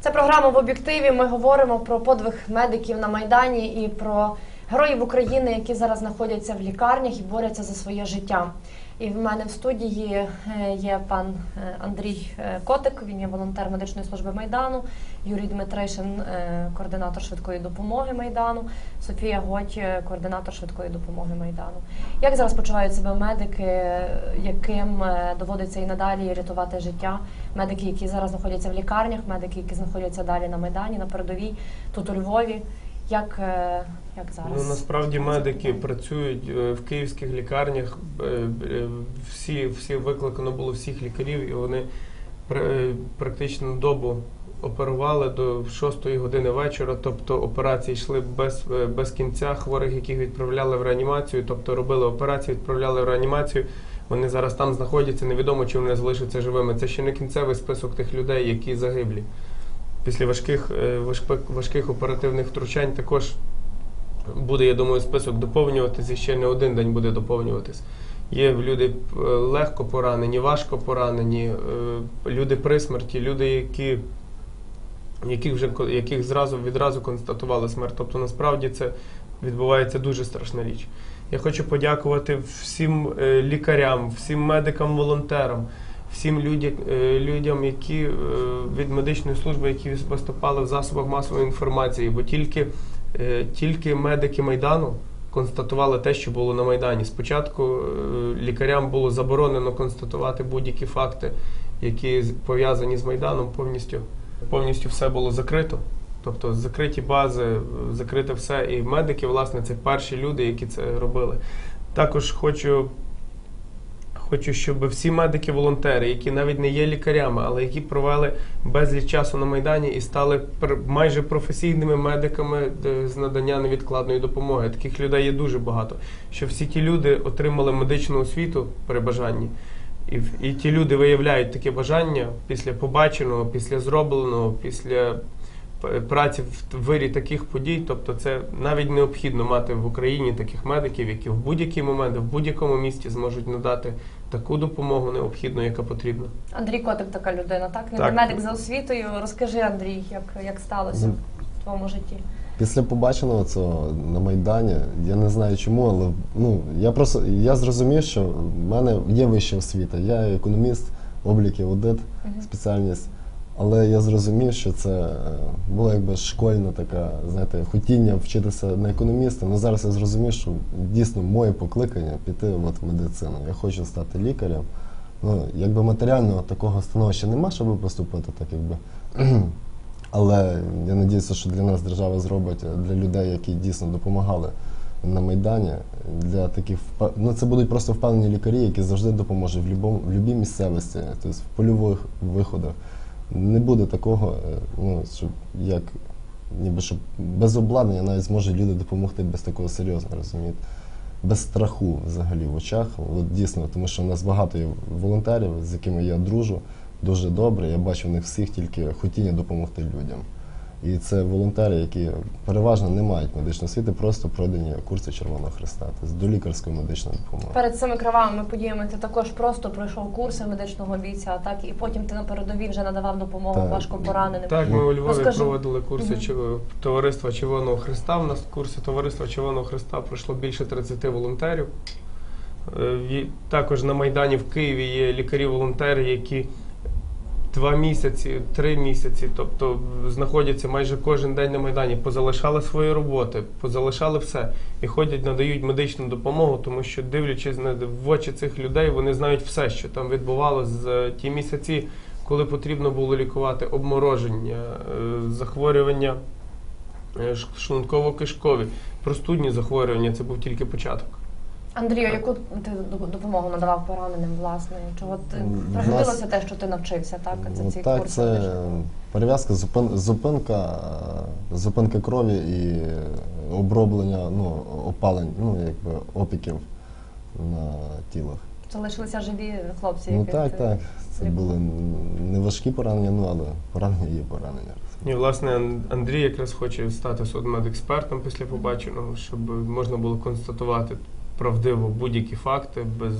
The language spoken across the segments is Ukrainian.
Це програма в об'єктиві. Ми говоримо про подвиг медиків на майдані і про героїв України, які зараз знаходяться в лікарнях і борються за своє життя. І в мене в студії е, є пан е, Андрій е, Котик, він є волонтер медичної служби майдану, Юрій Дмитришин, координатор швидкої допомоги майдану, Софія Готь, координатор швидкої допомоги майдану. Як зараз почувають себе медики, яким доводиться і надалі рятувати життя? Медики, які зараз знаходяться в лікарнях, медики, які знаходяться далі на майдані, на передовій, тут у Львові. Як, е, як зараз? Ну насправді медики працюють е, в київських лікарнях. е, Всі, всі викликано було всіх лікарів, і вони пр- практично добу оперували до 6 години вечора. Тобто операції йшли без, без кінця. Хворих, яких відправляли в реанімацію, тобто робили операції, відправляли в реанімацію. Вони зараз там знаходяться. Невідомо, чи вони залишаться живими. Це ще не кінцевий список тих людей, які загиблі. Після важких, е, важких, важких оперативних втручань також буде, я думаю, список доповнюватися і ще не один день буде доповнюватись. Є люди е, легко поранені, важко поранені, е, люди при смерті, люди, які, яких, вже, яких зразу, відразу констатували смерть. Тобто насправді це відбувається дуже страшна річ. Я хочу подякувати всім лікарям, всім медикам, волонтерам, всім людям, людям, які е, від медичної служби, які виступали в засобах масової інформації, бо тільки, е, тільки медики Майдану констатували те, що було на Майдані. Спочатку е, лікарям було заборонено констатувати будь-які факти, які пов'язані з Майданом, повністю, повністю все було закрито. Тобто закриті бази, е, закрите все. І медики, власне, це перші люди, які це робили. Також хочу Хочу, щоб всі медики-волонтери, які навіть не є лікарями, але які провели безліч часу на майдані і стали майже професійними медиками е, з надання невідкладної допомоги. Таких людей є дуже багато. Щоб всі ті люди отримали медичну освіту при бажанні, і, і ті люди виявляють таке бажання після побаченого, після зробленого, після праці в вирі таких подій. Тобто, це навіть необхідно мати в Україні таких медиків, які в будь-який момент, в будь-якому місті зможуть надати таку допомогу необхідну, яка потрібна. Андрій Котик така людина, так? Він Так. медик за освітою. Розкажи, Андрій, як, як сталося Ну, в твоєму житті? Після побаченого цього на Майдані, я не знаю чому, але ну, я просто я зрозумів, що в мене є вища освіта. Я економіст, облік і аудит, Мгм. спеціальність. Але я зрозумів, що це е, була якби школьна така, знаєте, хотіння вчитися на економіста. Ну зараз я зрозумів, що дійсно моє покликання піти в медицину. Я хочу стати лікарем. Ну, якби матеріального такого становища нема, щоб поступити, так якби. Але я сподіваюся, що для нас держава зробить е, для людей, які дійсно допомагали на Майдані, для таких ну це будуть просто впевнені лікарі, які завжди допоможуть в в місцевості, тобто в польових виходах. Не буде такого, е, ну щоб як ніби щоб без обладнання навіть зможуть люди допомогти без такого серйозного, розумієте? Без страху взагалі в очах. От дійсно, тому що у нас багато є волонтерів, з якими я дружу, дуже добре. Я бачу в них всіх тільки хотіння допомогти людям. І це волонтери, які переважно не мають медичної освіти, просто пройдені курси Червоного Христа, тобто до лікарської медичної допомоги. Перед цими кривавими подіями ти також просто пройшов курси медичного бійця, так і потім ти на передовій вже надавав допомогу Так. важко пораненим. Так, ми у Львові Розкажи. проводили курси Мгм. Чер- Товариства Червоного Христа. У нас курси Товариства Червоного Христа пройшло більше 30 волонтерів. Е, Також на Майдані в Києві є лікарі-волонтери, які два місяці, три місяці, тобто знаходяться майже кожен день на Майдані, позалишали свої роботи, позалишали все і ходять, надають медичну допомогу, тому що, дивлячись в очі цих людей, вони знають все, що там відбувалося за ті місяці, коли потрібно було лікувати обмороження, е, захворювання е, шлунково-кишкові, простудні захворювання це був тільки початок. Андрію, яку ти до- допомогу надавав пораненим, власне? Чого ти Ну, пригодилося те, що ти навчився, так? За Ну, ці так, курси це перев'язка, зупин, зупинка, е, зупинка крові і оброблення ну, опалень, ну, якби опіків на тілах. Залишилися живі хлопці, Ну так, ти так. Це були не важкі поранення, ну але поранення є поранення. І, власне, Андрій якраз хоче стати судмедекспертом після побаченого, щоб можна було констатувати правдиво будь-які факти без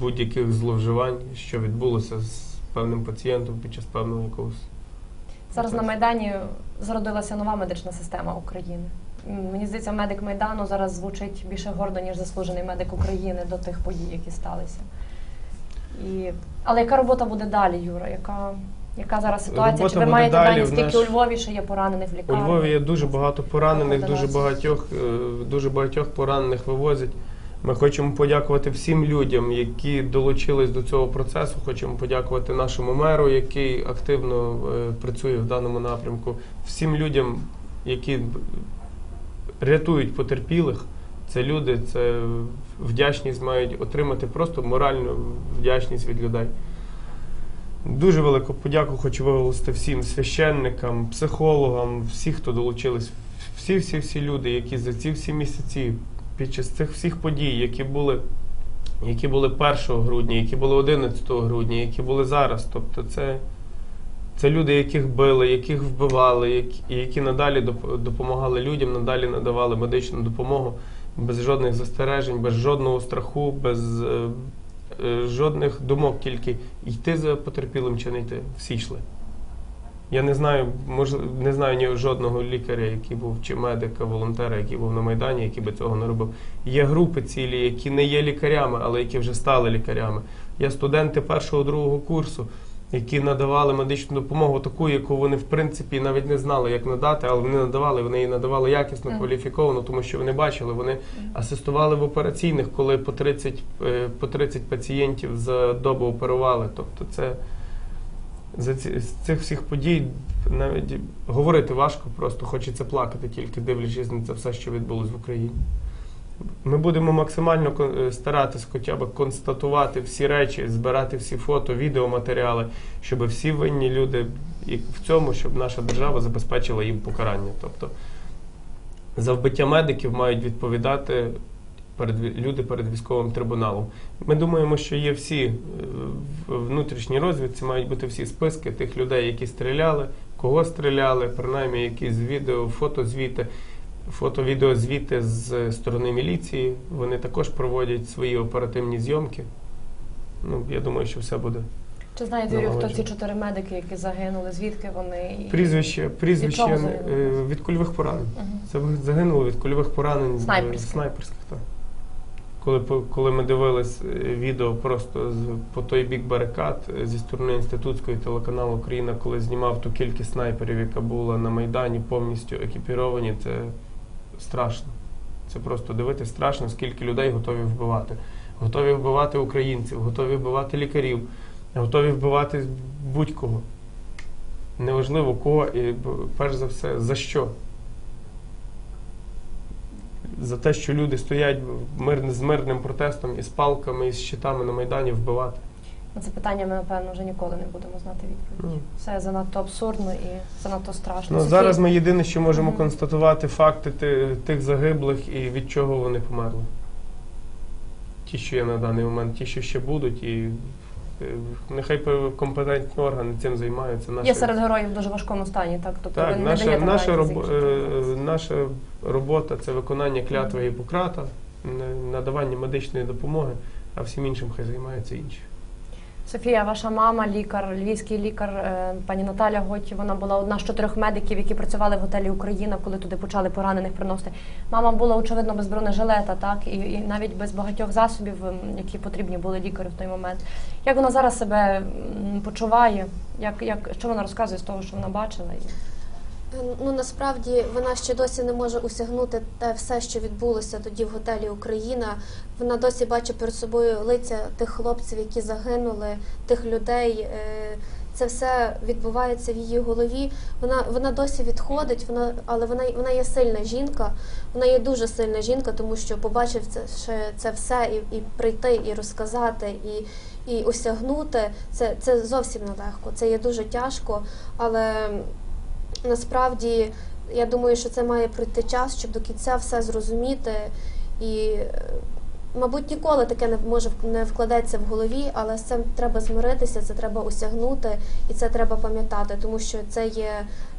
будь-яких зловживань, що відбулося з певним пацієнтом під час певного якогось. Зараз на Майдані зародилася нова медична система України. Мені здається, медик Майдану зараз звучить більше гордо, ніж заслужений медик України до тих подій, які сталися. І... Але яка робота буде далі, Юра? Яка, яка зараз ситуація? Робота Чи ви маєте далі, дані, скільки наш- у Львові ще є поранених в У? Львові є дуже багато поранених, дуже багатьох, е, дуже багатьох поранених вивозять. Ми хочемо подякувати всім людям, які долучились до цього процесу. Хочемо подякувати нашому меру, який активно е, працює в даному напрямку. Всім людям, які рятують потерпілих. Це люди, це вдячність мають отримати просто моральну вдячність від людей. Дуже велику подяку хочу виголосити всім священникам, психологам, всі, хто долучились, всі, всі, всі люди, які за ці всі місяці під час цих всіх подій, які були, які були 1 грудня, які були 11 грудня, які були зараз. Тобто це, це люди, яких били, яких вбивали, які, які надалі допомагали людям, надалі надавали медичну допомогу без жодних застережень, без жодного страху, без е, е, жодних думок, тільки йти за потерпілим чи не йти. Всі йшли. Я не знаю, мож, не знаю ні жодного лікаря, який був, чи медика, волонтера, який був на Майдані, який би цього не робив. Є групи цілі, які не є лікарями, але які вже стали лікарями. Є студенти першого другого курсу, які надавали медичну допомогу, таку, яку вони в принципі навіть не знали, як надати, але вони надавали, вони її надавали якісно, кваліфіковано, тому що вони бачили, вони асистували в операційних, коли по 30, е, по 30 пацієнтів за добу оперували. Тобто це за ці, з цих всіх подій навіть говорити важко, просто хочеться плакати, тільки дивлячись на це все, що відбулось в Україні. Ми будемо максимально е, старатись хоча б констатувати всі речі, збирати всі фото, відеоматеріали, щоб всі винні люди і в цьому, щоб наша держава забезпечила їм покарання. Тобто за вбиття медиків мають відповідати перед люди перед військовим трибуналом. Ми думаємо, що є всі е, в внутрішній розвідці, мають бути всі списки тих людей, які стріляли, кого стріляли, принаймні якісь відео, фотозвіти, фото-відеозвіти з сторони міліції. Вони також проводять свої оперативні зйомки. Ну, я думаю, що все буде. Чи знаєте, Юрію, хто ці чотири медики, які загинули? Звідки вони? Прізвище, прізвище чого е, від кульових поранень. Мгм. Це загинуло від кульових поранень е, Снайперських. снайперських так. Коли, коли ми дивились е, відео просто з, по той бік барикад е, зі сторони інститутської телеканалу Україна, коли знімав ту кількість снайперів, яка була на Майдані, повністю екіпіровані, це страшно. Це просто дивитися страшно, скільки людей готові вбивати. Готові вбивати українців, готові вбивати лікарів, готові вбивати будь-кого. Неважливо кого і перш за все, за що. За те, що люди стоять мир, з мирним протестом і з палками, і з щитами на Майдані вбивати. На це питання ми, напевно, вже ніколи не будемо знати відповіді. Ну, Все занадто абсурдно і занадто страшно. Ну, зараз ми єдине, що можемо констатувати факти ти- тих загиблих і від чого вони померли. Ті, що є на даний момент, ті, що ще будуть, і нехай пе- компетентні органи цим займаються. Є серед героїв в дуже важкому стані, так? Тобто Так, ви не наша, даєте наша, роб, е, наша робота це виконання клятви Гіппократа, надавання медичної допомоги, а всім іншим хай займаються інші. Софія, ваша мама, лікар, львівський лікар, е, пані Наталя Готі, вона була одна з чотирьох медиків, які працювали в готелі Україна, коли туди почали поранених приносити. Мама була очевидно без бронежилета, так і, і навіть без багатьох засобів, які потрібні були лікарю в той момент. Як вона зараз себе почуває? Як, як що вона розказує з того, що вона бачила? Ну насправді вона ще досі не може усягнути те все, що відбулося тоді в готелі Україна. Вона досі бачить перед собою лиця тих хлопців, які загинули, тих людей. Е, Це все відбувається в її голові. Вона вона досі відходить, вона але вона вона є сильна жінка. Вона є дуже сильна жінка, тому що побачив це ще це все і, і прийти, і розказати, і, і осягнути. Це, це зовсім нелегко. Це є дуже тяжко, але насправді я думаю, що це має пройти час, щоб до кінця все зрозуміти. І, мабуть, ніколи таке не може не вкладеться в голові, але з цим треба змиритися, це треба осягнути і це треба пам'ятати, тому що це є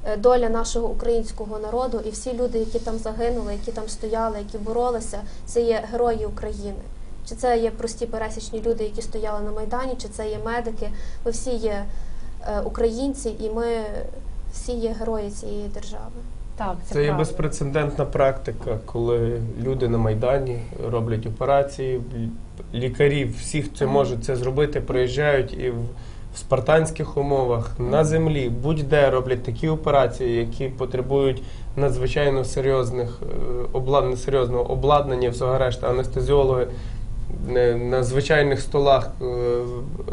е, доля нашого українського народу, і всі люди, які там загинули, які там стояли, які боролися, це є герої України. Чи це є прості пересічні люди, які стояли на майдані, чи це є медики. Ми всі є е, українці, і ми всі є герої цієї держави. Так, це, Це є правда. безпрецедентна практика, коли люди на Майдані роблять операції, лі- лікарі, всі, хто Мгм. можуть це зробити, приїжджають і в, в спартанських умовах на землі, будь-де роблять такі операції, які потребують надзвичайно серйозних е, облад... серйозного обладнання, всього решта, анестезіологи е, на звичайних столах е,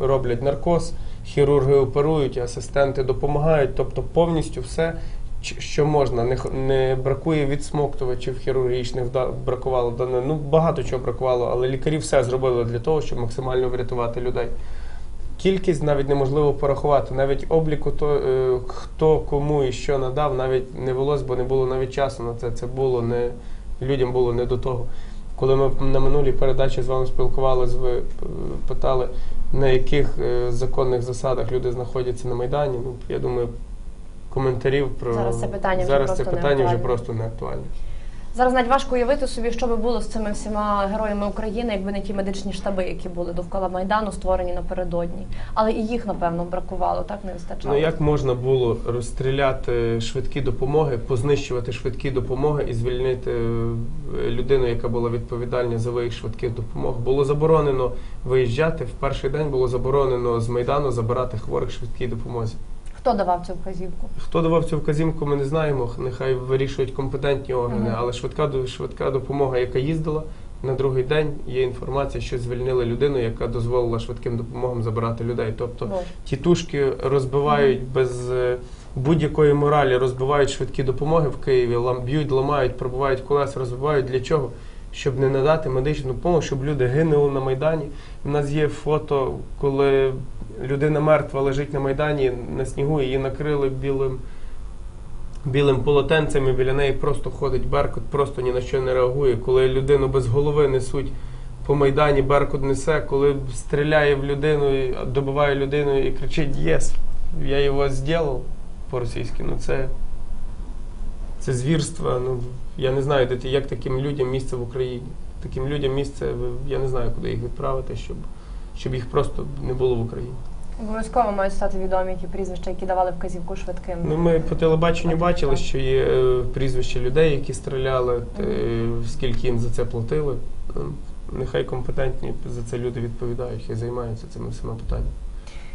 роблять наркоз, хірурги оперують, асистенти допомагають, тобто повністю все що можна. Не, не бракує відсмоктувачів хірургічних, бракувало. Ну багато чого бракувало, але лікарі все зробили для того, щоб максимально врятувати людей. Кількість навіть неможливо порахувати. Навіть обліку то е, хто кому і що надав, навіть не велось, бо не було навіть часу на це. Це було не людям було не до того. Коли ми на минулій передачі з вами спілкувалися, ви е, питали, на яких е, законних засадах люди знаходяться на Майдані. Ну, я думаю, коментарів про Зараз це питання вже зараз це просто питання вже просто не актуальне. Зараз навіть важко уявити собі, що би було з цими всіма героями України, якби не ті медичні штаби, які були довкола майдану, створені напередодні. Але і їх напевно бракувало, так не вистачало. Ну як можна було розстріляти швидкі допомоги, познищувати швидкі допомоги і звільнити е, людину, яка була відповідальна за виїзд швидких допомог? Було заборонено виїжджати. В перший день було заборонено з майдану забирати хворих швидкій допомозі. Хто давав цю вказівку? Хто давав цю вказівку, ми не знаємо. Нехай вирішують компетентні органи, але швидка швидка допомога, яка їздила на другий день, є інформація, що звільнили людину, яка дозволила швидким допомогам забирати людей. Тобто Боже. тітушки розбивають без е, будь-якої моралі, розбивають швидкі допомоги в Києві, лам, б'ють, ламають, пробивають колеса, розбивають. Для чого? Щоб не надати медичну допомогу, щоб люди гинули на Майдані. У нас є фото, коли людина мертва лежить на Майдані на снігу, її накрили білим. Білим полотенцем і біля неї просто ходить Беркут, просто ні на що не реагує. Коли людину без голови несуть по Майдані, Беркут несе, коли стріляє в людину, добиває людину і кричить Єс, я його зробив по-російськи. Ну це, це звірство. Ну, я не знаю, як таким людям місце в Україні. Таким людям місце, я не знаю, куди їх відправити, щоб, щоб їх просто не було в Україні. Обов'язково мають стати відомі ті прізвища, які давали вказівку швидким. Ну, ми по телебаченню бачили, що є е, прізвища людей, які стріляли, е, скільки їм за це платили. Ну, Нехай компетентні за це люди відповідають і займаються цими всіма питаннями.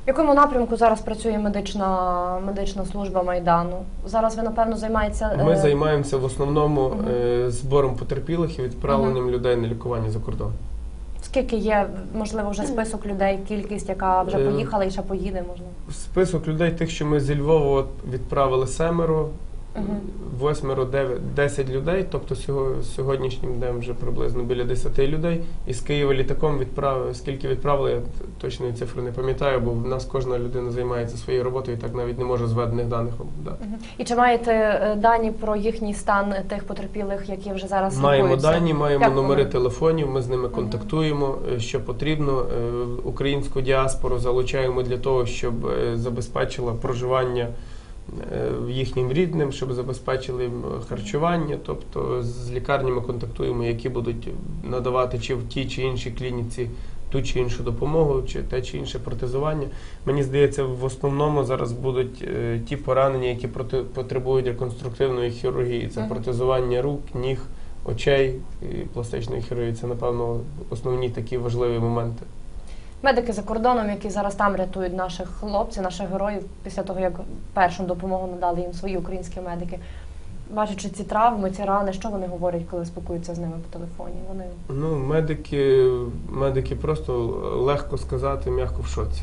В якому напрямку зараз працює медична медична служба майдану? Зараз ви напевно займаєтеся. Ми е, займаємося в основному Мгм. е, збором потерпілих і відправленням людей на лікування за кордон. Скільки є, можливо, вже список людей, кількість, яка вже Е, поїхала і ще поїде, можливо. Список людей, тих, що ми зі Львова відправили семеро. Восьмеро, дев'ять, десять людей. Тобто сього- сьогоднішнім днем вже приблизно біля десяти людей. І з Києва літаком відправили. Скільки відправили, я точної цифри не пам'ятаю, бо в нас кожна людина займається своєю роботою і так навіть не може зведених даних дати. І чи маєте е, дані про їхній стан тих потерпілих, які вже зараз Маємо лікуються? дані, маємо Як номери вони? телефонів. Ми з ними контактуємо. е, Що потрібно, Е, українську діаспору залучаємо для того, щоб забезпечила проживання їхнім рідним, щоб забезпечили їм е, харчування. Тобто з лікарнями контактуємо, які будуть надавати чи в тій чи іншій клініці ту чи іншу допомогу, чи те чи інше протезування. Мені здається, в основному зараз будуть е, ті поранення, які потребують реконструктивної хірургії. Це протезування рук, ніг, очей і пластичної хірургії. Це, напевно, основні такі важливі моменти. Медики за кордоном, які зараз там рятують наших хлопців, наших героїв, після того як першу допомогу надали їм свої українські медики. Бачачи ці травми, ці рани, що вони говорять, коли спілкуються з ними по телефоні? Вони Ну, медики, медики просто легко сказати, м'яко в шоці.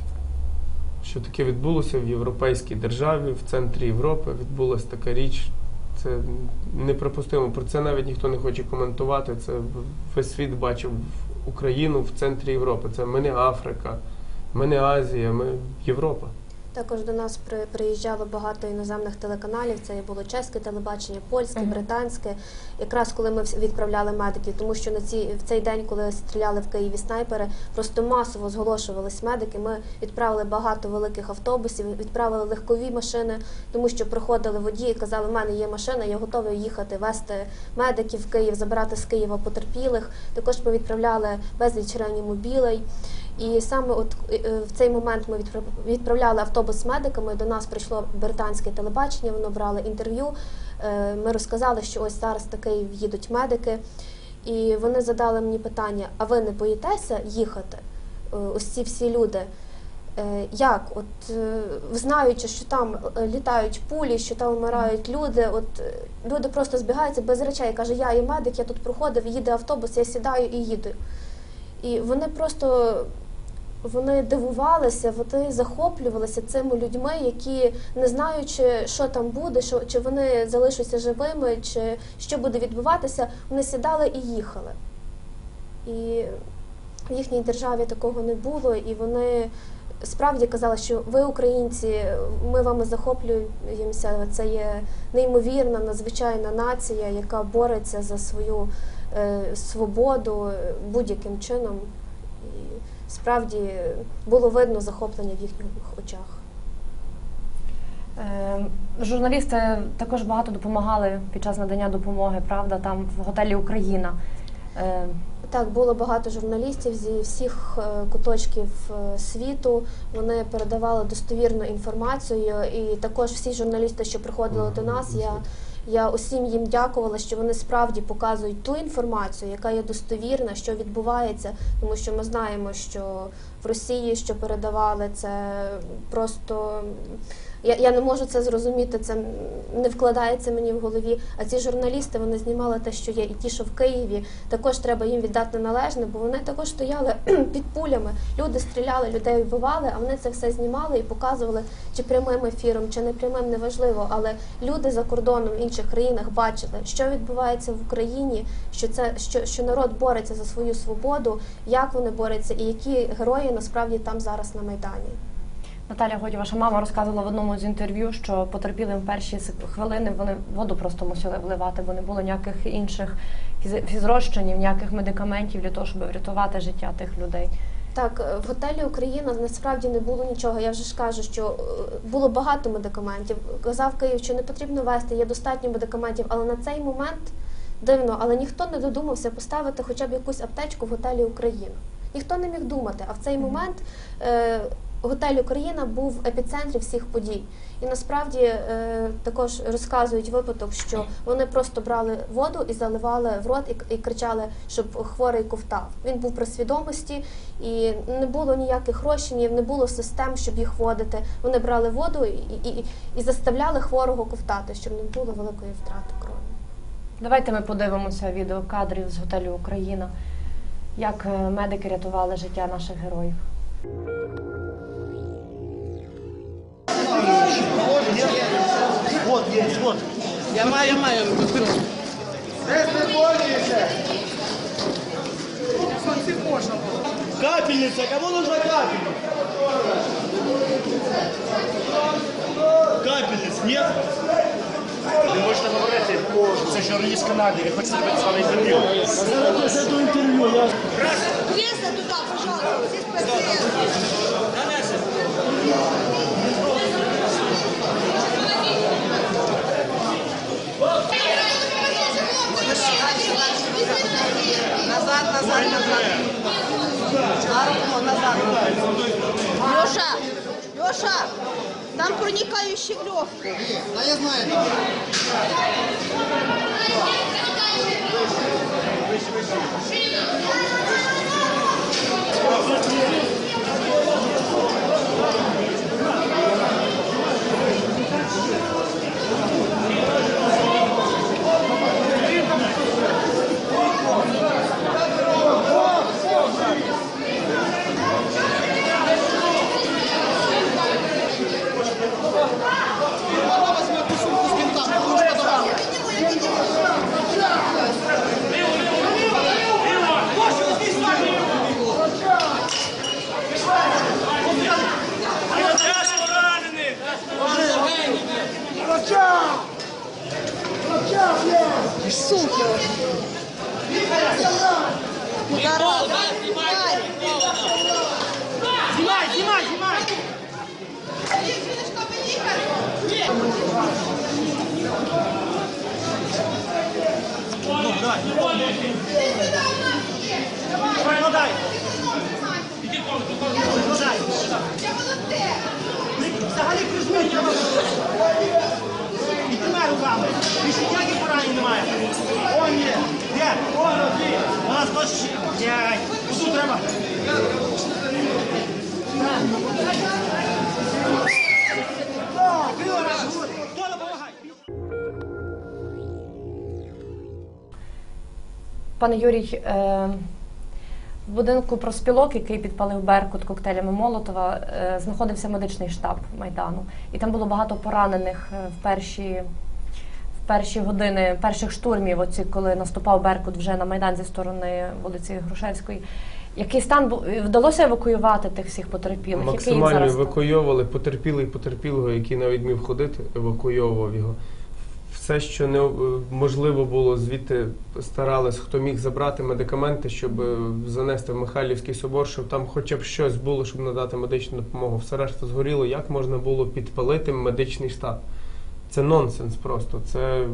Що таке відбулося в європейській державі, в центрі Європи відбулася така річ. Це неприпустимо. Про це навіть ніхто не хоче коментувати. Це весь світ бачив Україну в центрі Європи. Це ми не Африка, ми не Азія, ми Європа. Також до нас приїжджало багато іноземних телеканалів. Це було чеське телебачення, польське, британське. Якраз коли ми відправляли медиків, тому що на ці в цей день, коли стріляли в Києві снайпери, просто масово зголошувались медики. Ми відправили багато великих автобусів, відправили легкові машини, тому що приходили водії, казали, в мене є машина, я готовий їхати вести медиків в Київ, забирати з Києва потерпілих. Також ми відправляли безліч реанімобілей. І саме от е, в цей момент ми відпра- відправляли автобус з медиками. До нас прийшло британське телебачення, воно брало інтерв'ю. Е, Ми розказали, що ось зараз Київ їдуть медики. І вони задали мені питання: а ви не боїтеся їхати? Е, Ось ці всі люди. Е, Як? От е, знаючи, що там е, літають пулі, що там вмирають люди, от е, люди просто збігаються без речей. Каже, я і медик, я тут проходив, їде автобус, я сідаю і їду. І вони просто вони дивувалися, вони захоплювалися цими людьми, які не знаючи, що там буде, що чи вони залишаться живими, чи що буде відбуватися, вони сідали і їхали. І в їхній державі такого не було, і вони справді казали, що ви, українці, ми вами захоплюємося. Це є неймовірна, надзвичайна нація, яка бореться за свою е, свободу е, будь-яким чином. Справді було видно захоплення в їхніх очах. Е, Журналісти також багато допомагали під час надання допомоги, правда, там в готелі Україна. Е, Так, було багато журналістів зі всіх е, куточків е, світу. Вони передавали достовірну інформацію, і також всі журналісти, що приходили до нас, я, я усім їм дякувала, що вони справді показують ту інформацію, яка є достовірна, що відбувається, тому що ми знаємо, що Росії, що передавали, це просто. Я, я не можу це зрозуміти, це не вкладається мені в голові. А ці журналісти вони знімали те, що є, і ті, що в Києві, також треба їм віддати належне, бо вони також стояли під пулями. Люди стріляли, людей вбивали, а вони це все знімали і показували чи прямим ефіром, чи не прямим, неважливо. Але люди за кордоном в інших країнах бачили, що відбувається в Україні, що це що, що народ бореться за свою свободу, як вони борються, і які герої насправді там зараз на майдані. Наталя Годі, ваша мама розказувала в одному з інтерв'ю, що потерпілим в перші хвилини вони воду просто мусили вливати, бо не було ніяких інших фізрозчинів, ніяких медикаментів для того, щоб врятувати життя тих людей. Так, е, в готелі Україна насправді не було нічого. Я вже ж кажу, що е, було багато медикаментів. Казав Київ, що не потрібно вести, є достатньо медикаментів, але на цей момент дивно, але ніхто не додумався поставити хоча б якусь аптечку в готелі Україна. Ніхто не міг думати. А в цей момент е, готель Україна був в епіцентрі всіх подій. І насправді е, також розказують випадок, що вони просто брали воду і заливали в рот і, і кричали, щоб хворий ковтав. Він був при свідомості і не було ніяких розчинів, не було систем, щоб їх водити. Вони брали воду і, і, і заставляли хворого ковтати, щоб не було великої втрати крові. Давайте ми подивимося відеокадрів з готелю Україна, як е, медики рятували життя наших героїв. Вот есть, вот. Я маю, я маю. Капельница, кому нужна капельница? Капельниц нет? Ви можете говорити, це журналіст наді, ви хочете зробити з вами інтерв'ю. Зараз интервью, я Кресло туда, пожалуйста, здесь пациент. проникающий в легкую. Да я знаю. Пане Юрій, е, в будинку проспілок, який підпалив Беркут коктейлями Молотова, е, знаходився медичний штаб Майдану. І там було багато поранених е, в перші, в перші години перших штурмів, оці, коли наступав Беркут вже на Майдан зі сторони вулиці Грушевської. Який стан був? Вдалося евакуювати тих всіх потерпілих? Максимально зараз евакуйовували потерпілий потерпілого, який навіть міг ходити, евакуйовував його. Все, що не е, можливо було, звідти старались, хто міг забрати медикаменти, щоб е, занести в Михайлівський собор, щоб там хоча б щось було, щоб надати медичну допомогу. Все решта згоріло. Як можна було підпалити медичний штаб? Це нонсенс просто. Це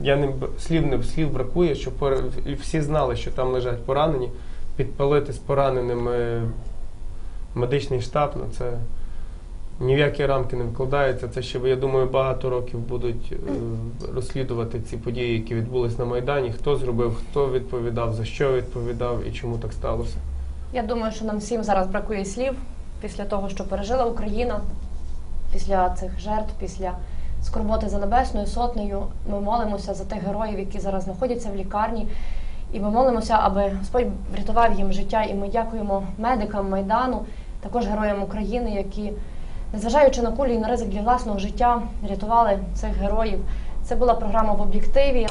я не слів не слів бракує, що пора- і всі знали, що там лежать поранені. Підпалити з пораненими медичний штаб, ну це ні в які рамки не вкладається. Це ще, я думаю, багато років будуть е, розслідувати ці події, які відбулись на Майдані. Хто зробив, хто відповідав, за що відповідав і чому так сталося. Я думаю, що нам всім зараз бракує слів після того, що пережила Україна, після цих жертв, після скорботи за небесною сотнею. Ми молимося за тих героїв, які зараз знаходяться в лікарні. І ми молимося, аби Господь врятував їм життя. І ми дякуємо медикам Майдану, також героям України, які, незважаючи на кулі і на ризик для власного життя, рятували цих героїв. Це була програма в об'єктиві.